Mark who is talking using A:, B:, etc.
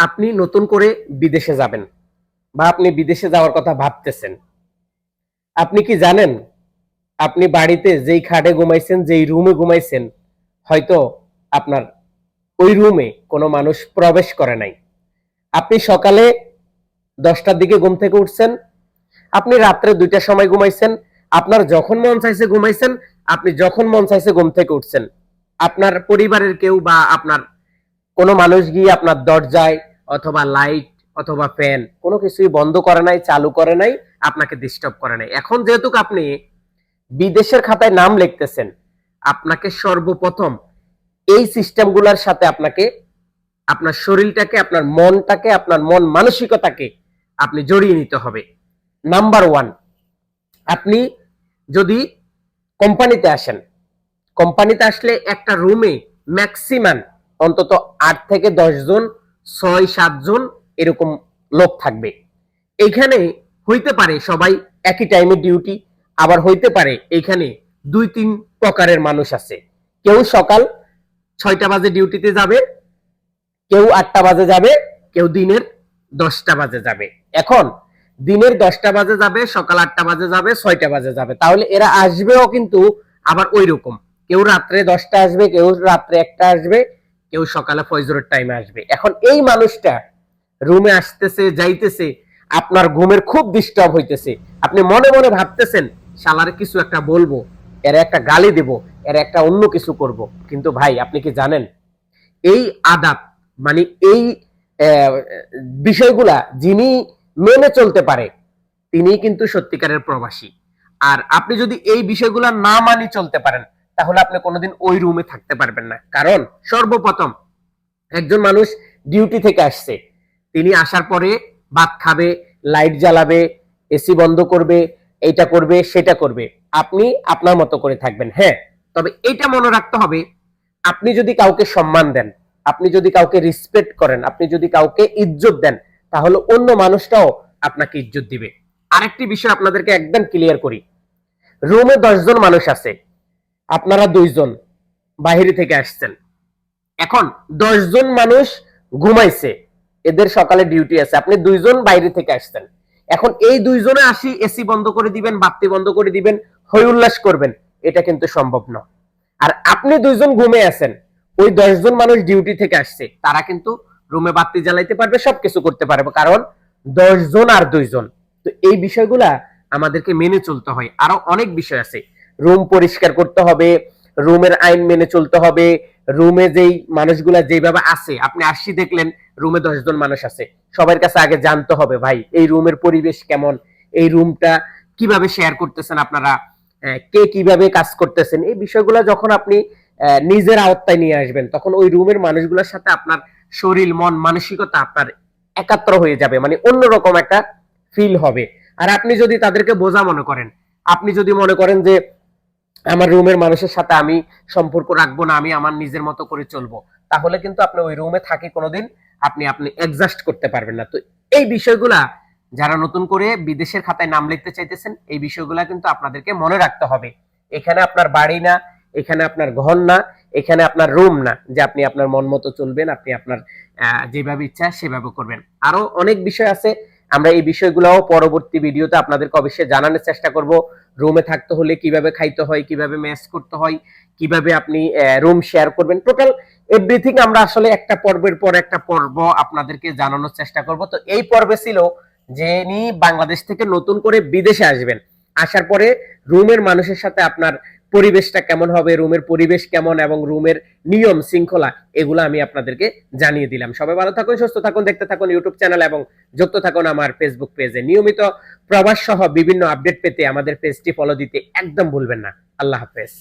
A: আপনি নতুন করে বিদেশে যাবেন বা আপনি বিদেশে যাওয়ার কথা ভাবতেছেন। আপনি কি জানেন? আপনি বাড়িতে যেই খাটে ঘুমাইছেন, যেই রুমে ঘুমাইছেন, হয়তো আপনার ওই রুমে কোনো মানুষ প্রবেশ করে নাই। আপনি সকালে দশটার দিকে ঘুম থেকে উঠছেন, আপনি রাত্রে দুইটার সময় ঘুমাইছেন, আপনার যখন মন চাইছে ঘুমাইছেন, আপনি যখন মন চাইছে ঘুম থেকে উঠছেন। আপনার পরিবারের কেউ বা আপনার কোনো মানুষ গিয়ে আপনার দরজায় অথবা লাইট অথবা ফ্যান, কোনো কিছুই বন্ধ করে নাই, চালু করে নাই, আপনাকে ডিস্টার্ব করে নাই। এখন যেহেতু আপনি বিদেশের খাতায় নাম লিখতেছেন, আপনাকে সর্বপ্রথম এই সিস্টেমগুলোর সাথে আপনাকে, আপনার শরীরটাকে, আপনার মনটাকে, আপনার মন মানসিকতাকে আপনি জড়িয়ে নিতে হবে। নাম্বার ওয়ান আপনি যদি কোম্পানিতে আসেন, কোম্পানিতে আসলে একটা রুমে ম্যাক্সিমাম অন্তত আট থেকে দশ জন ছয় সাতজন এরকম লোক থাকবে। এইখানে হইতে পারে সবাই একই টাইমে ডিউটি আবার হইতে পারে এইখানে দুই, তিন প্রকারের মানুষ আছে। কেউ সকাল ছয়টা বাজে ডিউটিতে যাবে, কেউ আটটা বাজে যাবে, কেউ দিনের দশটা বাজে যাবে। এখন দিনের দশটা বাজে যাবে, সকাল আটটা বাজে যাবে, ছয়টা বাজে যাবে। তাহলে এরা আসবেও কিন্তু আবার ওই রকম কেউ রাত্রে দশটা আসবে, কেউ রাত্রে একটা আসবে। কেউ সকালে ফজরের টাইমে আসবে। এখন এই মানুষটা রুমে আসতেছে, যাইতেছে, আপনার ঘুমের খুব ডিস্টার্ব হইতেছে। আপনি মনে মনে ভাবতেছেন, শালারে কিছু একটা বলব, এর একটা গালি দেব, এর একটা অন্য কিছু করব। কিন্তু ভাই, আপনি কি জানেন? এই আদাব মানে এই বিষয়গুলা যিনি মেনে চলতে পারে তিনি কিন্তু সত্যিকারের প্রবাসী। আর আপনি যদি এই বিষয়গুলা না মানি চলতে পারেন তাহলে আপনি কোনোদিন ওই রুমে থাকতে পারবেন না। কারণ সর্বপ্রথম একজন মানুষ ডিউটি থেকে আসছে। তিনি আসার পরে ভাত খাবে লাইট জ্বালাবে এসি বন্ধ করবে এইটা করবে, সেটা করবে। আপনি আপনার মতো করে থাকবেন হ্যাঁ? তবে এটা মনে রাখতে হবে, আপনি যদি কাউকে সম্মান দেন, আপনি যদি কাউকে রেসপেক্ট করেন, আপনি যদি কাউকে ইজ্জত দেন, তাহলে অন্য মানুষটাও আপনাকে ইজ্জত দিবে। আরেকটি বিষয় আপনাদেরকে একদম ক্লিয়ার করি। রুমে দশজন মানুষ আছে। আপনারা দুইজন বাহিরে থেকে আসছেন। এখন দশজন মানুষ ঘুমাইছে। এদের সকালে ডিউটি আছে। আপনি দুইজন বাইরে থেকে আসছেন। এখন এই দুইজনে আসি এসি বন্ধ করে দিবেন, বাতি বন্ধ করে দিবেন, হই উল্লাস করবেন। এটা কিন্তু সম্ভব না আর আপনি দুইজন ঘুমে আছেন। ওই দশজন মানুষ ডিউটি থেকে আসছে। তারা কিন্তু রুমে বাতি জ্বালাইতে পারবে, সবকিছু করতে পারবে। কারণ দশজন আর দুইজন। তো এই বিষয়গুলা আমাদেরকে মেনে চলতে হয়। আরও অনেক বিষয় আছে। রুম পরিষ্কার করতে হবে, রুমের আইন মেনে চলতে হবে, রুমে যেই মানুষগুলা যেভাবে আছে, আপনি আসি দেখলেন রুমে দশজন মানুষ আছে, সবার কাছে আগে জানতে হবে ভাই, এই রুমের পরিবেশ কেমন, এই রুমটা কীভাবে শেয়ার করতেছেন আপনারা কে কীভাবে কাজ করতেছেন, এই বিষয়গুলো যখন আপনি নিজের আওত্তায় নিয়ে আসবেন, তখন ওই রুমের মানুষগুলোর সাথে আপনার শরীর, মন, মানসিকতা আপনার একাত্র হয়ে যাবে মানে অন্যরকম একটা ফিল হবে। আর আপনি যদি তাদেরকে বোঝা মনে করেন, আপনি যদি মনে করেন যে আমার রুমের মানুষের সাথে আমি সম্পর্ক রাখব না, আমি আমার নিজের মতো করে চলবো। তাহলে কিন্তু আপনি ওই রুমে থাকি কোনোদিন, আপনি আপনি অ্যাডজাস্ট করতে পারবেন না। তো এই বিষয়গুলা যারা নতুন করে বিদেশের খাতায় নাম লিখতে চাইতেছেন, এই বিষয়গুলা কিন্তু আপনাদেরকে মনে রাখতে হবে। এখানে আপনার বাড়ি না, এখানে আপনার ঘর না, এখানে আপনার রুম না, যে আপনি আপনার মন মতো চলবেন, আপনি আপনার যেভাবে ইচ্ছা সেভাবে করবেন। আরও অনেক বিষয় আছে আমরা এই বিষয়গুলোও পরবর্তী ভিডিওতে আপনাদেরকে অবশ্যই জানানোর চেষ্টা করব। রুমে থাকতে হলে কীভাবে খাইতে হয়, কীভাবে ম্যাচ করতে হয়, কীভাবে আপনি রুম শেয়ার করবেন। টোটাল এভরিথিং আমরা আসলে একটা পর্বের পর একটা পর্ব আপনাদেরকে জানানোর চেষ্টা করব। তো এই পর্বে ছিল যিনি বাংলাদেশ থেকে নতুন করে বিদেশে আসবেন। আসার পরে রুমের মানুষের সাথে আপনার পরিবেশটা কেমন হবে, রুমের পরিবেশ কেমন এবং রুমের নিয়ম শৃঙ্খলা, এগুলো আমি আপনাদেরকে জানিয়ে দিলাম। সবাই ভালো থাকুন, সুস্থ থাকুন, দেখতে থাকুন ইউটিউব চ্যানেল এবং যুক্ত থাকুন আমার ফেসবুক পেজে নিয়মিত প্রবাস সহ বিভিন্ন আপডেট পেতে আমাদের পেজটি ফলো দিতে একদম ভুলবেন না। আল্লাহ হাফেজ।